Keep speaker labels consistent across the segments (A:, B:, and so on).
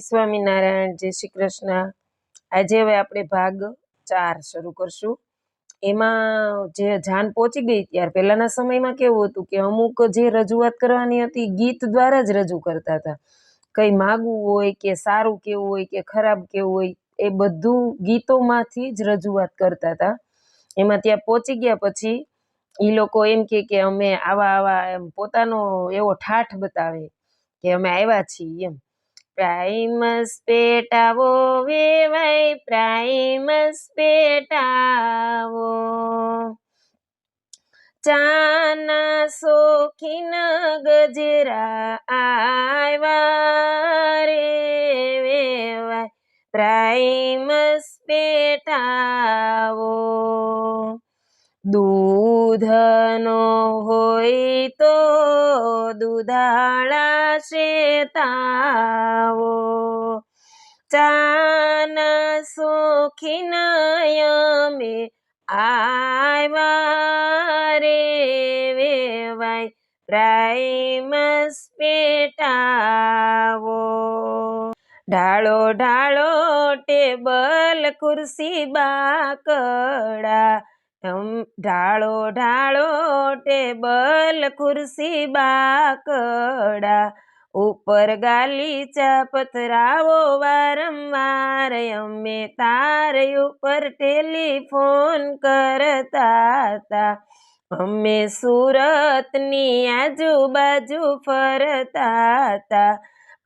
A: સ્વામિનારાયણ જય શ્રી કૃષ્ણ. આજે હવે આપણે ભાગ ચાર શરૂ કરશું. એમાં જે જાન પહોંચી ગઈ ત્યાર પહેલાના સમયમાં કેવું હતું કે અમુક જે રજૂઆત કરવાની હતી, ગીત દ્વારા જ રજૂ કરતા હતા. કંઈ માગવું હોય કે સારું કેવું હોય કે ખરાબ કેવું હોય, એ બધું ગીતોમાંથી જ રજૂઆત કરતા હતા. એમાં ત્યાં પહોંચી ગયા પછી એ લોકો એમ કે અમે આવા આવા એમ પોતાનો એવો ઠાઠ બતાવે કે અમે આવ્યા છીએ એમ. પ્રાઇમસ પેટાવો વેવાય પ્રાઇમસ પેટાવો. ચાના ન ગજરા આવ્યા રે વેવાય પ્રાઇમસ પેટાવો. દૂધનો હોય તો દુધાળા શેતાવો. ચાના શોખીન અમે આવ્યા રે વેવાય પ્રાઇમસ પેટાવો ઢાળો ઢાળો ટેબલ, ખુરશી બાકડા ઢાળો ઢાળો ટેબલ ખુરશી બાકડા ઉપર ગાલીચા પથરાવો વારંવાર અમે તાર ઉપર ટેલિફોન કરતા હતા અમે સુરતની આજુબાજુ ફરતા હતા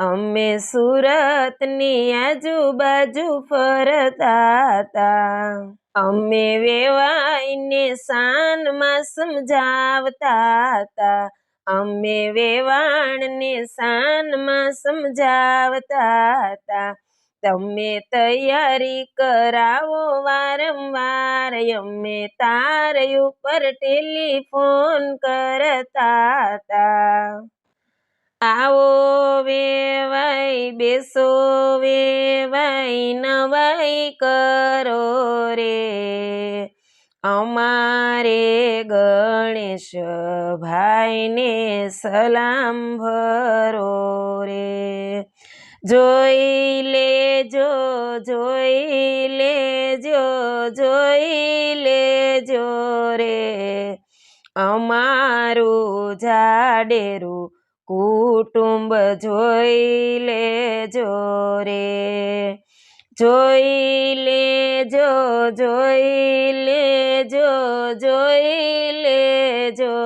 A: અમે સુરતની આજુબાજુ ફરતા હતા અમે વેવાઈને શાનમાં સમજાવતા હતા. અમે વેવાણને શાનમાં સમજાવતા હતા. તમે તૈયારી કરાવો વારંવાર. અમે તાર ઉપર ટેલિફોન કરતા હતા. આવો વેવાઈ, બેસો વેવાઈ, નવાઈ કરો અમારે ગણેશ ભાઈને સલામ ભરો રે. જોઈ લેજો જોઈ લેજો જોઈ લેજો રે. અમારું જાડેરું કુટુંબ જોઈ લેજો રે. જોઈ લેજો જોઈ લેજો જોઈ લેજો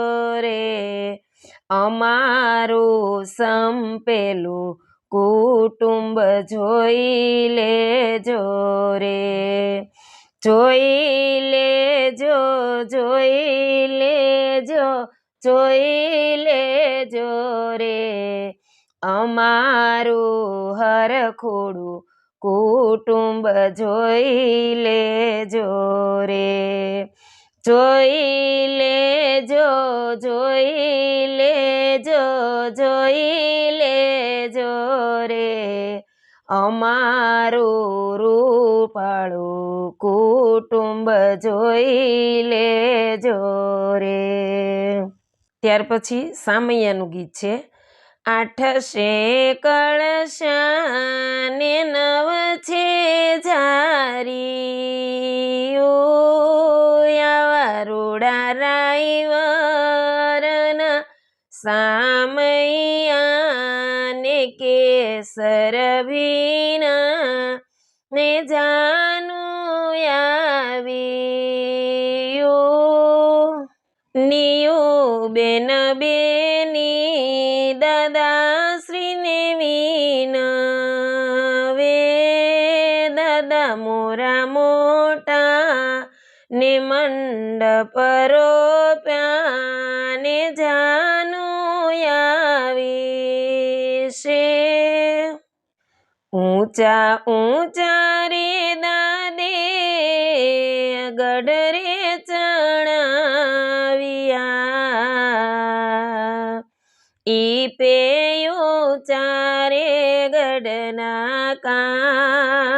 A: રે. અમારું સંપેલું કુટુંબ જોઈ લેજો રે. જોઈ લેજો જોઈ લેજો જોઈ લેજો રે. અમારું હરખોડું કુટુંબ જોઈ લેજો રે જોઈ લેજો જોઈ લેજો જોઈ લેજો રે અમારું રૂપાળું કુટુંબ જોઈ લેજો રે ત્યાર પછી સામૈયાનું ગીત છે આઠસે કળશાને નવ છે જારી આવા રૂડા રાઈવરના સામૈયાને કેસર ભીના ને જાનું આવી નિયો બેન બેની મંડપ રોપ્યા ને જાનું આવીશે ઊંચા ઊંચા રે દાદે ગઢરે ચણાવ્યા. ઈ પેયું ચારે ગઢના કાંગરા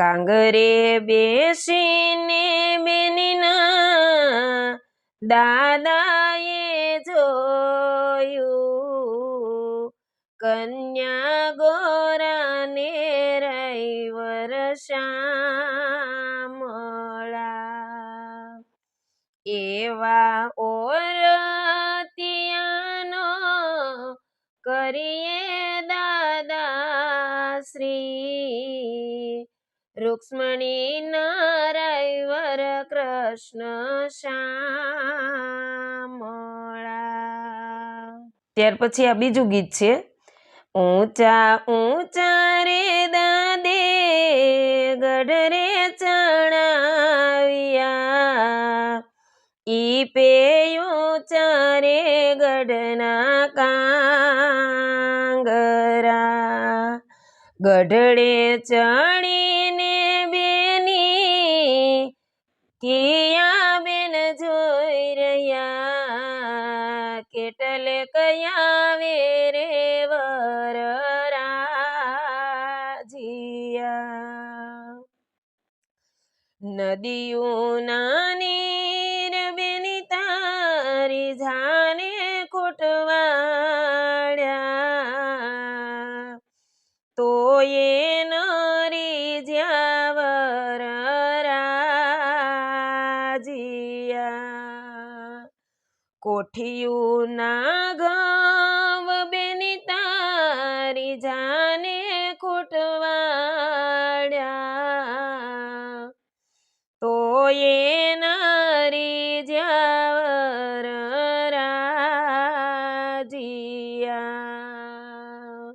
A: કાંગરે બેસીને બેનીના દાદાએ જોયું કન્યા ગોરાને રૈવર શ્યામળા એવા ઓરતિયાનો કરીએ દાદા શ્રી રૂક્ષ્મણી નારાયવર કૃષ્ણ શ્યામળા ત્યાર પછી આ બીજું ગીત છે, ઊંચા ઊંચા રે દાદે, ગઢ રે ચણાવ્યા, ઈ પે ઊંચા રે ગઢના કાંગરા ગઢડે ચડીને કેટલે કયા વેરે વર નદીયું નાની કોઠિયું ના ગાવ બેની તારી જાને ખૂટવાડ્યા. તો એ નારી જ્યાવર રાજિયા.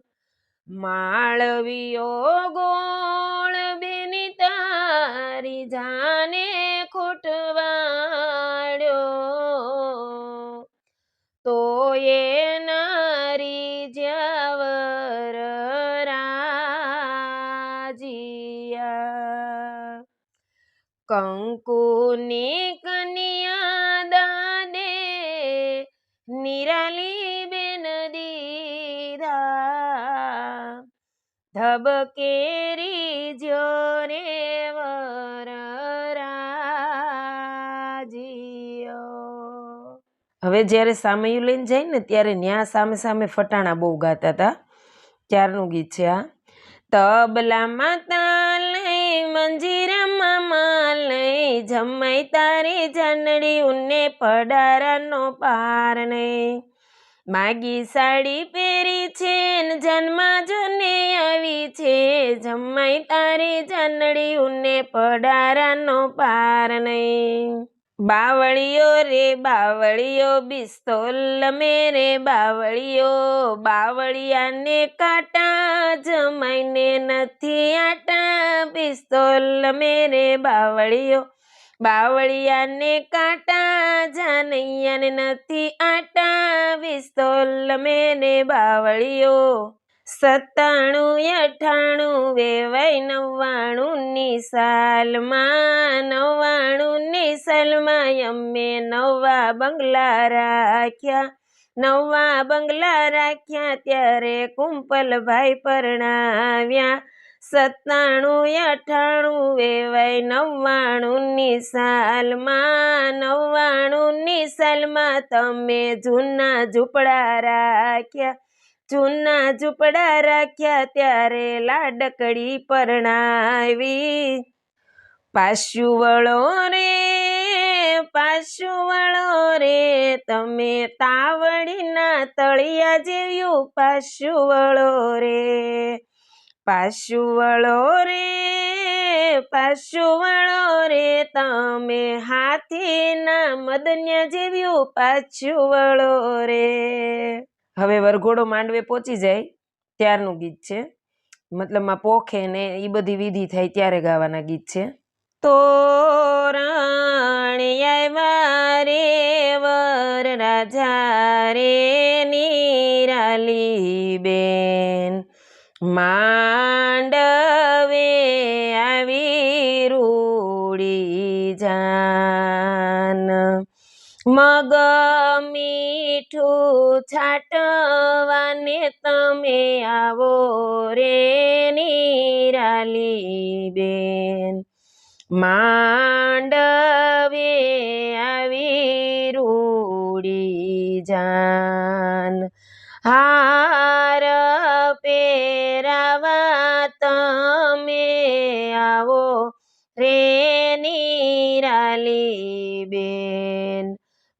A: માળવીઓ ગોળ બેની તારી જાને કંકુની કન્યા દાદે નિરાલી બેન દીધા. ધબકેરી જોરે વર રાજિયો હવે જ્યારે સામયું લઈને જાય ને, ત્યારે ન્યા સામે સામે ફટાણા બહુ ગાતા હતા ત્યારનું ગીત છે આ? તબલા તાલ મંજીરામાં માલ જમાઈ તારી જનડી ઉને પડારાનો પાર નહીં. માગી સાડી પહેરી છે ને જન્મા જોને આવી છે. જમાઈ તારી જનડી ઉને પડારાનો પાર નહીં. બાવળીઓ રે, બાવળીઓ, બિસ્તોલ મેરે બાવળીઓ, બાવળિયાને કાંટા જમાઈને નથી આટા. પિસ્તોલ મેરે બાવળીઓ, બાવળિયાને કાંટા જાનૈયાને નથી આટા. પિસ્તોલ મેરે બાવળીઓ સત્તાણું, અઠાણું, વેવાય, નવ્વાણું ની સાલમાં નવ્વાણું ની સાલમાં અમે નવા બંગલા રાખ્યા. નવા બંગલા રાખ્યા ત્યારે કુંપલભાઈ પરણાવ્યા. સત્તાણું, અઠાણું, વેવાય, નવ્વાણું ની સાલમાં નવ્વાણું ની સાલમાં તમે જૂના ઝૂંપડા રાખ્યા. જૂના ઝૂંપડા રાખ્યા ત્યારે લાડકડી પરણાવી. પાછું વળો રે પાછું વળો રે, તમે તાવડીના તળિયા જેવ્યું પાછું વળો રે. પાછું વળો રે પાછું વળો રે, તમે હાથીના મદન્યા જેવ્યું પાછું રે. હવે વરઘોડો માંડવે પહોંચી જાય ત્યારનું ગીત છે. મતલબમાં પોખે ને એ બધી વિધિ થાય ત્યારે ગાવાના ગીત છે. તોરણિયા રે, વર રાજા રે, નિરાલી બેન. માંડવે મગ મીઠું છાટવાને તમે આવો રે નિરાલી બેન. માંડવે આવી રૂડી જાન. હાર પેરાવા તમે આવો રે નિરાલી બેન.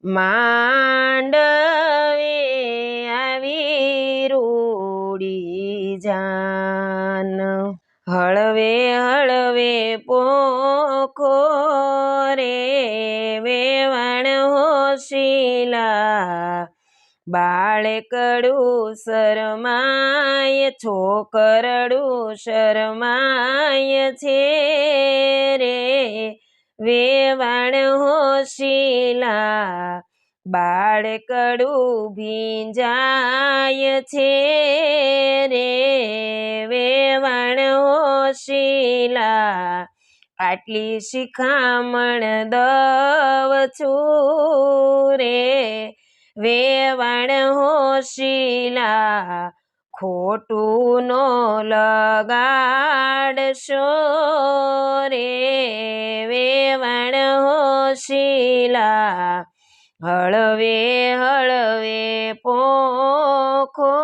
A: માંડવે આવી રૂડી જાન. હળવે હળવે પોખો રે, વેવણ હોશીલા બાળકડું શરમાય, છોકરડું શરમાય છે રે. વેવાણ હોશીલા બાળકડું ભીંજાય છે રે. વેવાણ હોશીલા આટલી શિખામણ દવ છું રે. વેવાણ હોશીલા ખોટું નો લગાડશો રે વેવણ હોશીલા હળવે હળવે પોખો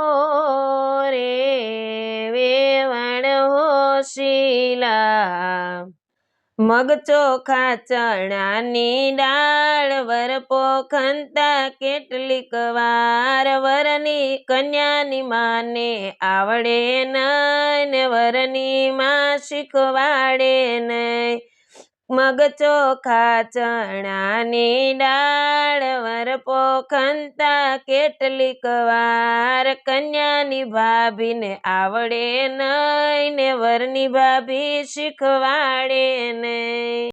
A: રે વેવણ હોશીલા મગ ચોખા ચણાની ડાળ વર પોખંતા કેટલીક વાર વરની કન્યાની માને આવડે નહીં ને વરની માં શીખવાડે નહીં. મગ ચોખા ચણાની ડાળ વર પોખંતા, કેટલીક વાર કન્યાની ભાભીને આવડે નહીં ને વરની ભાભી શીખવાડે નહીં.